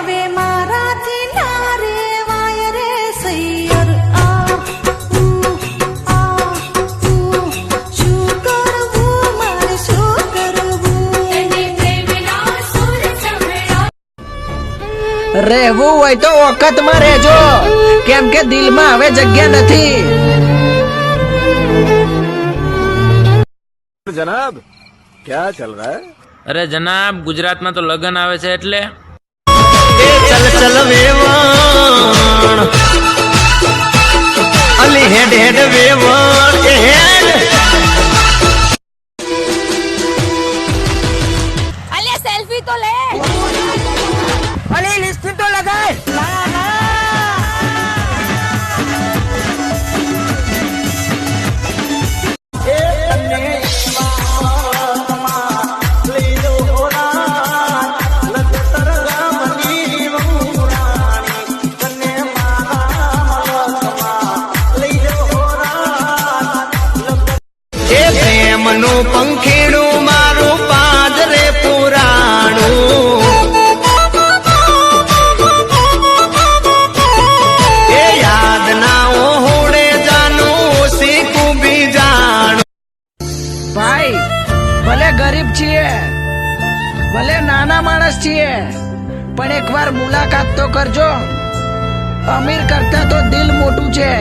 હવે રહેવું હોય તો વખતમાં રહેજો. કેમ કે દિલમાં હવે જગ્યા નથી. જનાબ ક્યાં ચાલ રહા અરે જનાબ ગુજરાતમાં તો લગ્ન આવે છે એટલે ચલ ચલ વેવણ. અલી હેડ હેડ વેવણ. પ્રેમનું પંખીડું, મારું પાદરે પુરાણું. એ યાદ ના ઓહોડે જાનું, શીખું બી જાણું ભાઈ, ભલે ગરીબ છીએ, ભલે નાના માણસ છીએ, પણ એકવાર મુલાકાત તો કરજો. અમીર કરતા તો દિલ મોટું છે.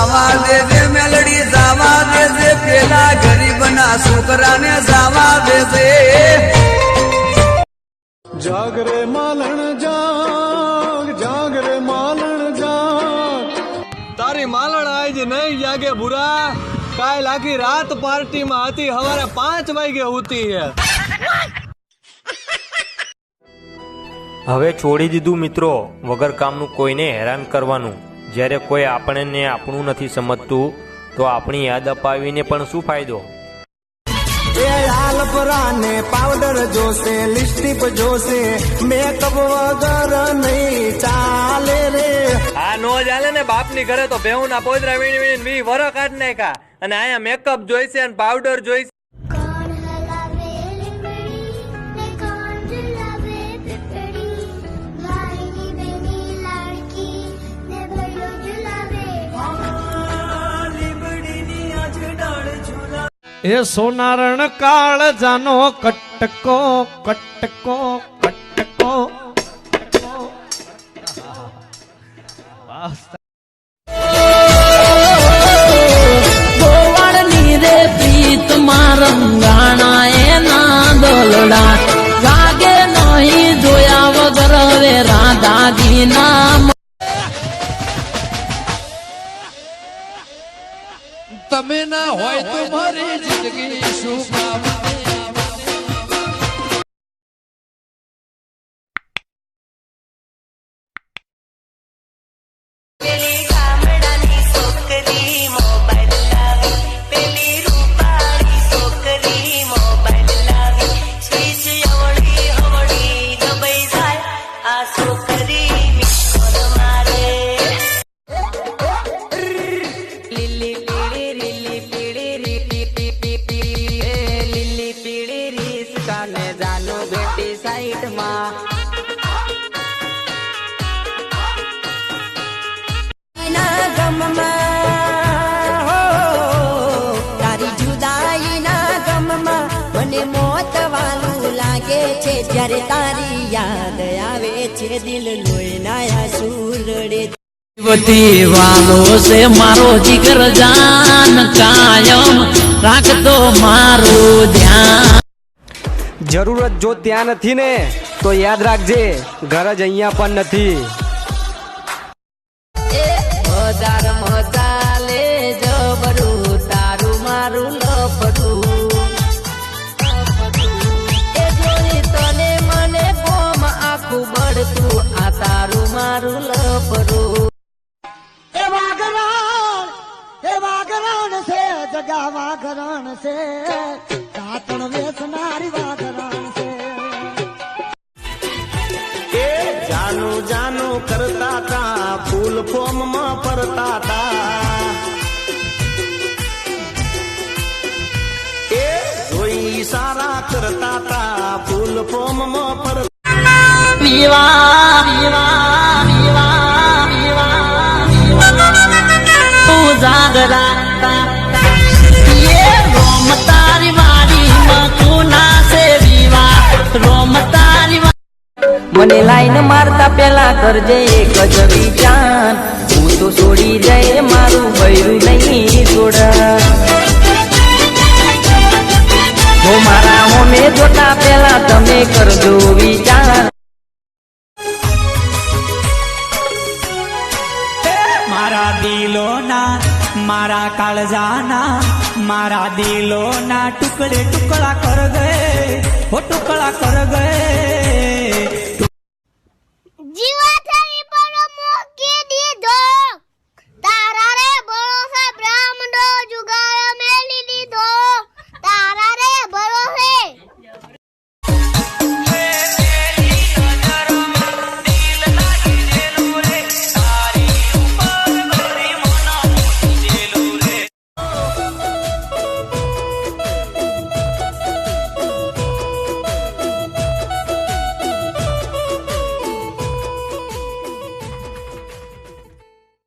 જાવા દેજે મેલડી જાવા દેજે પેલા ગરીબના છોકરાને જાવા દેજે જાગરે માલણ જાગ જાગરે માલણ જાગ. તારી માલણ આજ નહીં જાગે બુરા કાલ આખી રાત પાર્ટીમાં હતી હવારે પાંચ વાગે ઉતી હવે છોડી દીધું મિત્રો વગર કામનું કોઈને હેરાન કરવાનું. જ્યારે કોઈ આપણને આપણું નથી સમજતું તો આપણી યાદ અપાવીને પણ શું ફાયદો? એ લાલ પરાને પાવડર જોશે લિપસ્ટિક જોશે મેકઅપ વગર નહીં ચાલે રે. આ નો ચાલે ને બાપની ઘરે તો ભેહું ના પોદરા વીણી વીણી વી વરો કાઢ નાખ્યા અને અહીંયા મેકઅપ જોઈશે અને પાવડર જોઈશે. એ સોનારણ કાળ જાનો કટકો કટકો કટકો રે પ્રીત રંગાણા ના દોલડા જાગે નહીં જોયા વગર રે રાધાજી ના હોય તો મારી જિંદગી. જ્યારે તારી યાદ આવે છે દિલ લોહીના સુરડે. વતી વાલો છે મારો જીગર જાન કાયમ રાખતો મારું ધ્યાન. જરૂરત જો ત્યાં નથી ને તો યાદ રાખજે ઘર જ અહીંયા પણ નથી. આતણ વેચનારી વાદરાણ છે એ જાનું જાનું કરતા તા ફૂલ ફોમમાં પરતા તા એ જોઈ સારા કરતા તા ફૂલ ફોમમાં મને લાઈન મારતા પેલા કરજે એક જ વિચાર. હું તો છોડી જાય મારું ભૈરું નહીં છોડા હું મારા હોમે જોતા પેલા તમે કરજો વિચાર. મારા દિલોના, મારા કાળજાના, મારા દિલોના ટુકડે ટુકડા કર ગયે, હો ટુકડા કર ગયે.